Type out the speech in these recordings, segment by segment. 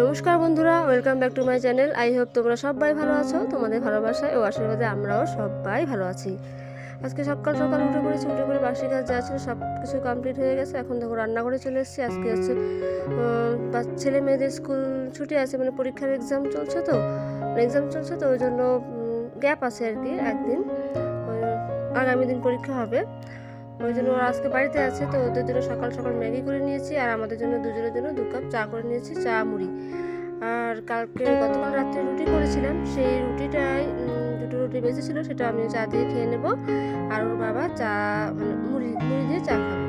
নমস্কার বন্ধুরা welcome back to my channel I hope তোমরা সবাই ভালো আছো। তোমাদের ভালোবাসায় ও আশীর্বাদে আমরাও সবাই ভালো আছি। আজকে সকাল সকাল উঠে পড়েছি, উঠে করে বাসি কাজ যা ছিল সব কিছু কমপ্লিট হয়ে গেছে। এখন দেখো রান্না করে চলে এসেছি। আজকে হচ্ছে ছেলে মেয়েদের স্কুল ছুটি আছে মানে পরীক্ষার এক্সাম চলছে তো। এক্সাম চলছে তো, ওই জন্য গ্যাপ আছে আর কি একদিন। আগামী দিন পরীক্ষা হবে। ওই জন্য ওরা আজকে বাড়িতে আছে, তো ওদের জন্য সকাল সকাল ম্যাগি করে নিয়েছি আর আমাদের জন্য দুজনের জন্য দু কাপ চা করে নিয়েছি, চা, মুড়ি। আর কালকে গতকাল রাত্রে রুটি করেছিলাম, সেই রুটিটাই দুটো রুটি বেঁচেছিল, সেটা আমি চা দিয়ে খেয়ে নেব। আর ওর বাবা চা মানে মুড়ি মুড়ি দিয়ে চা খাবে।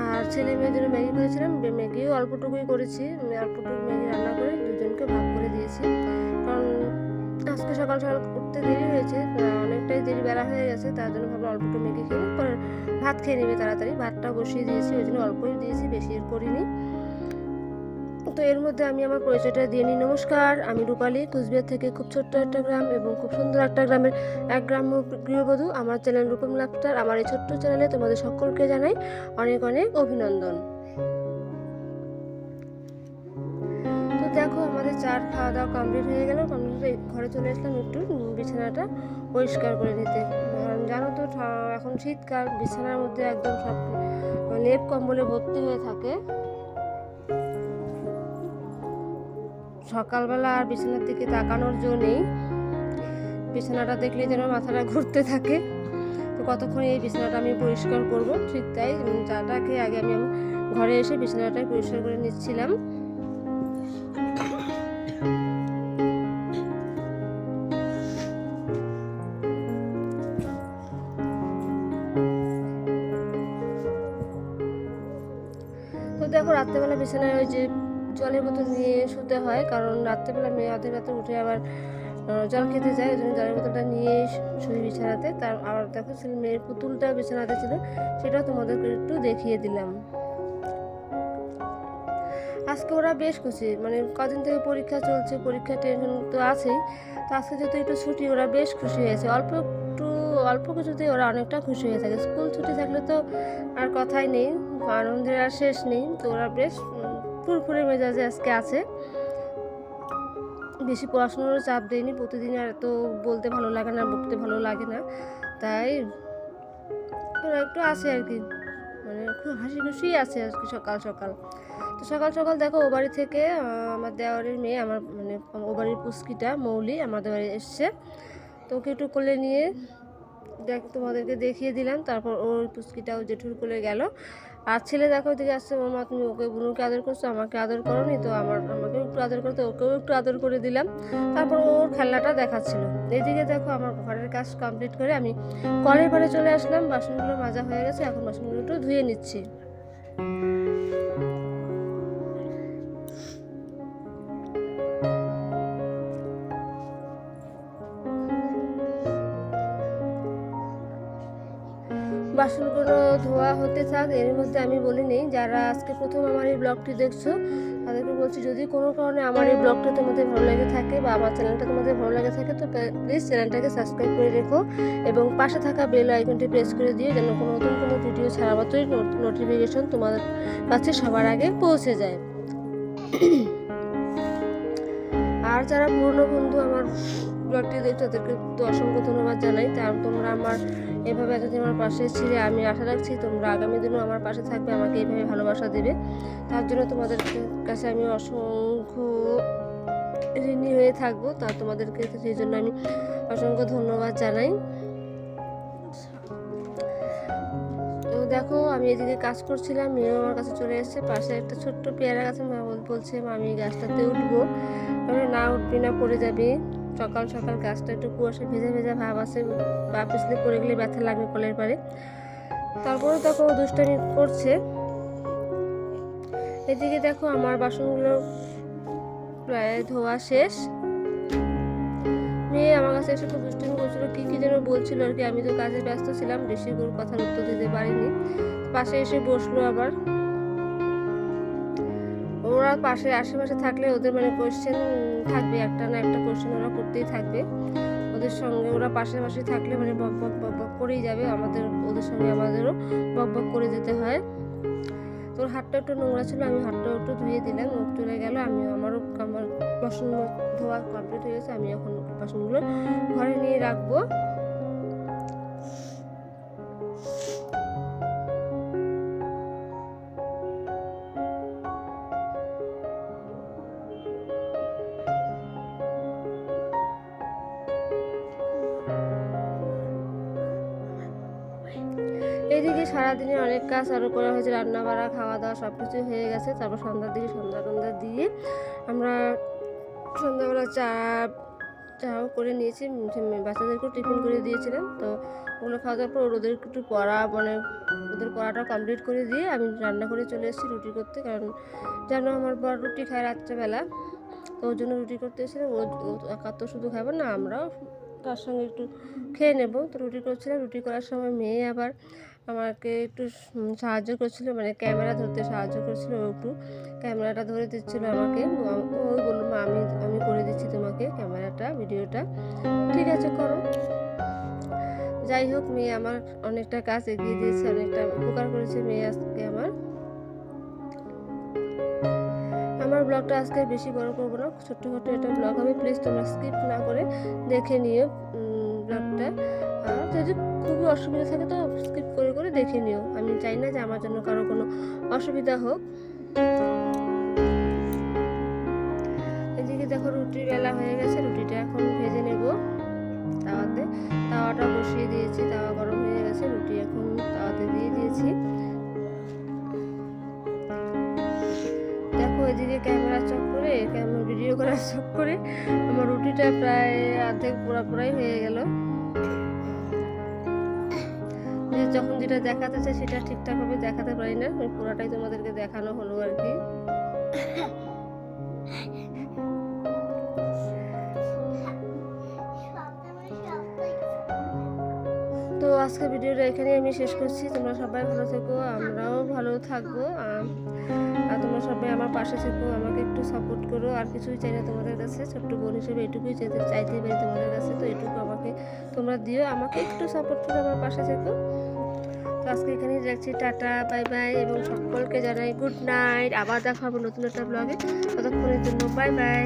আর ছেলে মেয়ের জন্য ম্যাগি করেছিলাম ম্যাগিও অল্পটুকুই করেছি অল্পটুকু ম্যাগি রান্না করে দুজনকে ভাগ করে দিয়েছি। কারণ আজকে সকাল সকাল উঠতে দেরি হয়েছে অনেকটাই দেরি বেলা হয়ে গেছে, তার জন্য ভাবলাম অল্প একটু মেখে খেয়ে। পরে ভাত খেয়ে নেবে তাড়াতাড়ি, ভাতটা বসিয়ে দিয়েছি, ওই জন্য অল্পই দিয়েছি, বেশি করিনি। তো এর মধ্যে আমি আমার পরিচয়টা দিয়ে নিই। নমস্কার, আমি রূপালী, কুচবিহার থেকে খুব ছোট্ট একটা গ্রাম এবং খুব সুন্দর একটা গ্রামের এক গ্রাম্য গৃহবধূ। আমার চ্যানেল রূপম লাফটার আমার এই ছোট্ট চ্যানেলে তোমাদের সকলকে জানাই অনেক অনেক অভিনন্দন। চার খাওয়া দাওয়া কমপ্লিট হয়ে গেল। কমপ্লিট ঘরে চলে আসলাম একটু বিছানাটা পরিষ্কার করে নিতে। কারণ জানো তো এখন শীতকাল, বিছানার মধ্যে একদম সব লেপ কম্বলে ভর্তি হয়ে থাকে। সকালবেলা আর বিছানার দিকে তাকানোর জো নেই। বিছানাটা দেখলে যেন মাথাটা ঘুরতে থাকে। তো কতক্ষণ এই বিছানাটা আমি পরিষ্কার করব? ঠিক তাই চাটা খেয়ে আগে আমি ঘরে এসে বিছানাটাই পরিষ্কার করে নিচ্ছিলাম। রাত্রেবেলা বিছানায় ওই যে জলের বোতল নিয়ে শুতে হয়, কারণ রাত্রেবেলা মেয়ে অর্ধেক রাতে উঠে আবার জল খেতে যায় ওই জন্য জলের বোতলটা নিয়ে শুই বিছানাতে। তার আবার দেখো ছেলে মেয়ের পুতুলটা বিছানাতে ছিল, সেটাও তোমাদেরকে একটু দেখিয়ে দিলাম। আজকে ওরা বেশ খুশি মানে কদিন থেকে পরীক্ষা চলছে, পরীক্ষা টেনশন তো আছেই, তো আজকে যেহেতু একটু ছুটি, ওরা বেশ খুশি হয়েছে। অল্প একটু, অল্প কিছুতেই ওরা অনেকটা খুশি হয়ে থাকে। স্কুল ছুটি থাকলে তো আর কথাই নেই। আনন্দের আর শেষ নেই। তোরা বেশ ফুরফুরে মেজাজে আজকে আছে। বেশি পড়াশোনারও চাপ দেয়নি। প্রতিদিন আর তো বলতে ভালো লাগে না, বকতে ভালো লাগে না। তাই ওরা একটু আছে আর কি। মানে খুব হাসি খুশি আছে আর কি সকাল সকাল। তো সকাল সকাল দেখো, ও বাড়ি থেকে আমার দেওয়ারের মেয়ে, আমার মানে ও বাড়ির পুস্কিটা মৌলি, আমাদের বাড়ি এসছে। তো ওকে একটু কোলে নিয়ে দেখ, তোমাদেরকে দেখিয়ে দিলাম। তারপর ওর পুস্কিটাও জেঠুর কোলে গেল। আর ছেলে দেখো ওদিকে আসছে ওর মা, তুমি ওকে বুনুকে আদর করছ, আমাকে আদর করো নি তো আমার আমাকেও একটু আদর করতে ওকেও একটু আদর করে দিলাম। তারপর ওর খেলনাটা দেখাচ্ছিল। এদিকে দেখো আমার ঘরের কাজ কমপ্লিট করে আমি কলের পাড়ে চলে আসলাম, বাসনগুলো মাজা হয়ে গেছে, এখন বাসনগুলো একটু ধুয়ে নিচ্ছি। বাসনগুলো ধোয়া হতে থাক, এর মধ্যে আমি বলি নেই। যারা আজকে প্রথম আমার এই ব্লগটি দেখছ, তাদেরকে বলছি, যদি কোনো কারণে আমার এই ব্লগটা তোমাদের ভালো লেগে থাকে বা আমার চ্যানেলটা তোমাদের ভালো লাগে থাকে, তো প্লিজ চ্যানেলটাকে সাবস্ক্রাইব করে রেখো এবং পাশে থাকা বেল আইকনটি প্রেস করে দিও যেন কোনো নতুন কোনো ভিডিও ছাড়া মাত্রই নোটিফিকেশন তোমাদের কাছে সবার আগে পৌঁছে যায়। আর যারা পুরনো বন্ধু আমার ব্লগটি দেখছ, তাদেরকে তো অসংখ্য ধন্যবাদ জানাই। তার তোমরা আমার এভাবে এতদিন আমার পাশে ছিলে, আমি আশা রাখছি তোমরা আগামী দিনও আমার পাশে থাকবে, আমাকে এইভাবে ভালোবাসা দেবে। তার জন্য তোমাদের কাছে আমি অসংখ্য ঋণী হয়ে থাকব। তা তোমাদেরকে সেই জন্য আমি অসংখ্য ধন্যবাদ জানাই। দেখো, আমি এদিকে কাজ করছিলাম, মেয়েও আমার কাছে চলে এসেছে। পাশে একটা ছোট্ট পেয়ারা গাছে মা বল- বলছে আমি গাছটাতে উঠবো। আমি না, উঠবি না, পড়ে যাবি। সকাল সকাল গাছটা একটু কুয়াশা ভেজা ভেজা ভাব আছে, পা পিছলে পড়ে গেলে ব্যথা লাগবে কলের পারে। তারপরে দেখো দুষ্টামি করছে। এদিকে দেখো, আমার বাসনগুলো প্রায় ধোয়া শেষ। মেয়ে আমার কাছে এসে খুব দুষ্টামি করছিল, কী কী যেন বলছিল আর কি। আমি তো কাজে ব্যস্ত ছিলাম, বেশি করে কথার উত্তর দিতে পারিনি। পাশে এসে বসল আবার। ওরা পাশে আশেপাশে থাকলে ওদের মানে কোয়েশ্চেন থাকবে, একটা না একটা কোয়েশ্চেন ওরা করতেই থাকবে। ওদের সঙ্গে ওরা পাশে পাশে থাকলে মানে বক বক বক বক করেই যাবে, আমাদের, ওদের সঙ্গে আমাদেরও বক বক করে যেতে হয়। তোর হাতটা একটু নোংরা ছিল, আমি হাতটা একটু ধুয়ে দিলাম, ও একটু আমি আমারও আমার বাসন ধোয়া কমপ্লিট হয়ে গেছে, আমি এখন বাসনগুলো ঘরে নিয়ে রাখব। এদিকে সারাদিনে অনেক কাজ আরও করা হয়েছে রান্না বাড়া খাওয়া দাওয়া সব কিছু হয়ে গেছে। তারপর সন্ধ্যার দিকে সন্ধ্যা টন্ধা দিয়ে আমরা সন্ধ্যাবেলা চা চাও করে নিয়েছি বাচ্চাদেরকেও টিফিন করে দিয়েছিলাম তো ওগুলো খাওয়া দাওয়ার পর ওদের একটু পড়া মানে ওদের পড়াটা কমপ্লিট করে দিয়ে আমি রান্না করে চলে এসেছি রুটি করতে। কারণ যেন আমার বর রুটি খায় রাত্রেবেলা, তো ওর জন্য রুটি করতে এসেছিলাম। ও একা তো শুধু খাব না, আমরাও তার সঙ্গে একটু খেয়ে নেব। তো রুটি করছিলাম। রুটি করার সময় মেয়ে আবার আমাকে একটু সাহায্য করছিল মানে ক্যামেরা ধরতে সাহায্য করছিল একটু ক্যামেরাটা ধরে দিচ্ছিল আমাকে। ওই বলল, মা, আমি আমি করে দিচ্ছি তোমাকে ক্যামেরাটা, ভিডিওটা। ঠিক আছে, করো। যাই হোক, মেয়ে আমার অনেকটা কাজ এগিয়ে দিয়েছে, অনেকটা উপকার করেছে মেয়ে আজকে আমার। আমার ব্লগটা আজকে বেশি বড় করব না, ছোট্টখাটো একটা ব্লগ আমি প্লিজ তোমরা স্কিপ না করে দেখে নিও ব্লগটা। আর যদি খুবই অসুবিধা থাকে তো স্কিপ করে করে দেখে নিও। আমি চাই না যে আমার জন্য কারও কোনো অসুবিধা হোক। এদিকে দেখো রুটির বেলা হয়ে গেছে, রুটিটা এখন ভেজে নেব তাওয়াতে। তাওয়াটা বসিয়ে দিয়েছি, তাওয়া গরম হয়ে গেছে, রুটি এখন তাওয়াতে দিয়ে দিয়েছি। দেখো এদিকে ক্যামেরা চক করে, ক্যামেরা ভিডিও করার চক করে, আমার রুটিটা প্রায় অর্ধেক পুরা পুরাই হয়ে গেল। যে যখন যেটা দেখাতে চাই সেটা ঠিকঠাকভাবে দেখাতে পারি না। পুরোটাই তোমাদেরকে দেখানো হলো আর কি। আজকে ভিডিওটা এখানে আমি শেষ করছি। তোমরা সবাই ভালো থেকো, আমরাও ভালো থাকব। আর তোমরা সবাই আমার পাশে থেকো, আমাকে একটু সাপোর্ট করো। আর কিছুই চাই না তোমাদের কাছে, ছোট্ট বোন হিসেবে এটুকুই চাইতে চাইতে পারি তোমাদের কাছে, তো এটুকু আমাকে তোমরা দিও, আমাকে একটু সাপোর্ট করো আমার পাশে থেকো। তো আজকে এখানেই যাচ্ছি টাটা বাই বাই এবং সকলকে জানাই গুড নাইট আবার দেখা হবে নতুন একটা ব্লগে ততক্ষণের জন্য বাই বাই